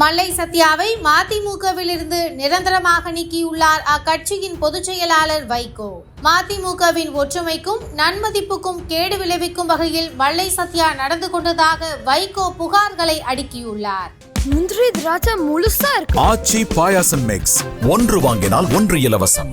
மல்லை சத்யாவை மதிமுகவிலிருந்து நிரந்தரமாக நீக்கியுள்ளார் அக்கட்சியின் பொதுச் செயலாளர் வைகோ. மதிமுகவின் ஒற்றுமைக்கும் நன்மதிப்புக்கும் கேடு விளைவிக்கும் வகையில் மல்லை சத்யா நடந்து கொண்டதாக வைகோ புகார்களை அடுக்கியுள்ளார். முந்திரி திராட்சை முழுசா இருக்கு. ஆச்சி பாயாசம் மிக்ஸ் ஒன்று வாங்கினால் ஒன்று இலவசம்.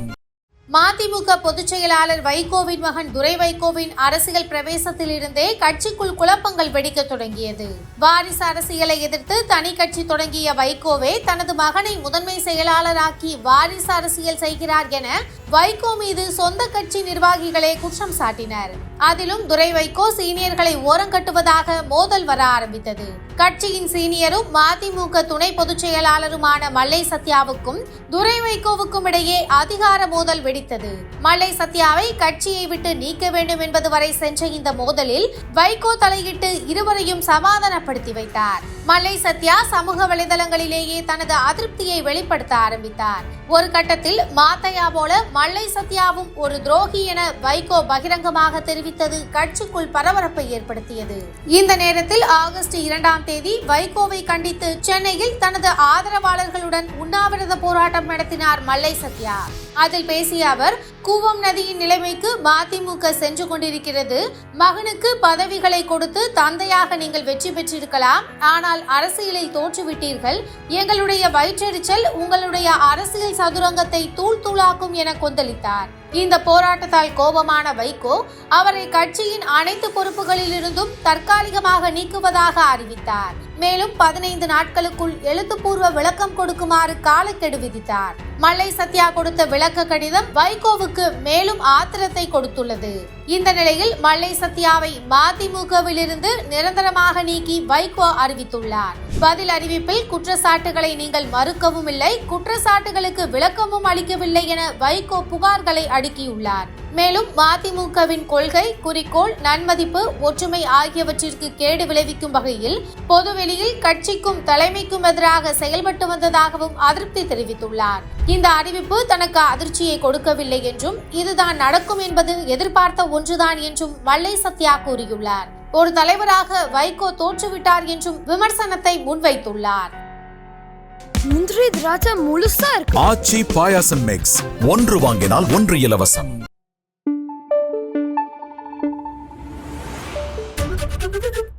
மதிமுக பொதுச் செயலாளர் வைகோவின் மகன் துரை வைகோவின் அரசியல் பிரவேசத்திலிருந்தே கட்சிக்குள் குழப்பங்கள் வெடிக்க தொடங்கியது. வாரிசு அரசியலை எதிர்த்து தனி கட்சி தொடங்கிய வைகோவே தனது மகனை முதன்மை செயலாளராக்கி வாரிசு அரசியல் செய்கிறார் என வைகோ மீது சொந்த கட்சி நிர்வாகிகளே குற்றம் சாட்டினர். அதிலும் துரை வைகோ சீனியர்களை ஓரங்கட்டுவதாக மோதல் வர ஆரம்பித்தது. கட்சியின் சீனியரும் மதிமுக துணை பொதுச் செயலாளருமான மல்லை சத்யாவுக்கும் துரை வைகோவுக்கும் இடையே அதிகார மோதல் வெடித்தது. மல்லை சத்யாவை கட்சியை விட்டு நீக்க வேண்டும் என்பது வரை சென்ற இந்த மோதலில் வைகோ தலையிட்டு இருவரையும் சமாதானப்படுத்தி வைத்தார். மல்லை சத்யா சமூக வலைதளங்களிலேயே தனது அதிருப்தியை வெளிப்படுத்த ஆரம்பித்தார். ஒரு கட்டத்தில் மாத்தையா போல மல்லை சத்யாவும் ஒரு துரோகி என வைகோ பகிரங்கமாக தெரிவித்தது கட்சிக்குள் பரபரப்பை ஏற்படுத்தியது. இந்த நேரத்தில் ஆகஸ்ட் இரண்டாம் தேதி வைகோவை கண்டித்து சென்னையில் தனது ஆதரவாளர்களுடன் உண்ணாவிரத போராட்டம் நடத்தினார் மல்லை சத்யா. அதில் பேசிய அவர் கூவம் நதியின் நிலைமைக்கு மதிமுக சென்று கொண்டிருக்கிறது. மகனுக்கு பதவிகளை கொடுத்து தந்தையாக நீங்கள் வெற்றி பெற்றிருக்கலாம். ஆனால் அரசியலில் தோற்றுவிட்டீர்கள். எங்களுடைய வயிற்றெரிச்சல் உங்களுடைய அரசியல் சதுரங்கத்தை தூள் தூளாக்கும் என கொந்தளித்தார். இந்த போராட்டத்தால் கோபமான வைகோ அவரை கட்சியின் அனைத்து பொறுப்புகளிலிருந்தும் தற்காலிகமாக நீக்குவதாக அறிவித்தார். மேலும் பதினைந்து நாட்களுக்குள் எழுத்துப்பூர்வ விளக்கம் கொடுக்குமாறு காலக்கெடு விதித்தார். மல்லை சத்யா கொடுத்த விளக்க கடிதம் வைகோவுக்கு மேலும் ஆத்திரத்தை கொடுத்துள்ளது. இந்த நிலையில் மல்லை சத்யாவை மதிமுகவிலிருந்து நிரந்தரமாக நீக்கி வைகோ அறிவித்துள்ளார். பதில் அறிவிப்பில் குற்றச்சாட்டுகளை நீங்கள் மறுக்கவும் இல்லை குற்றச்சாட்டுகளுக்கு விளக்கமும் அளிக்கவில்லை என வைகோ புகார்களை அடுக்கியுள்ளார். மேலும் மதிமுகவின் கொள்கை குறிக்கோள் நன்மதிப்பு ஒற்றுமை ஆகியவற்றிற்கு கேடு விளைவிக்கும் வகையில் பொதுவெளியில் கட்சிக்கும் தலைமைக்கும் எதிராக செயல்பட்டு வந்ததாகவும் அதிருப்தி தெரிவித்துள்ளார். இந்த அறிவிப்பு தனக்கு அதிர்ச்சியை கொடுக்கவில்லை என்றும் இதுதான் நடக்கும் என்பது எதிர்பார்த்த ஒன்றுதான் என்றும் மல்லை சத்யா கூறியுள்ளார். ஒரு தலைவராக வைகோ தோற்றுவிட்டார் என்றும் விமர்சனத்தை முன்வைத்துள்ளார். முந்திரி திராட்சை முழுசா இருக்கு. ஆச்சி பாயாசம் மிக்ஸ் ஒன்று வாங்கினால் ஒன்று இலவசம். Thank you.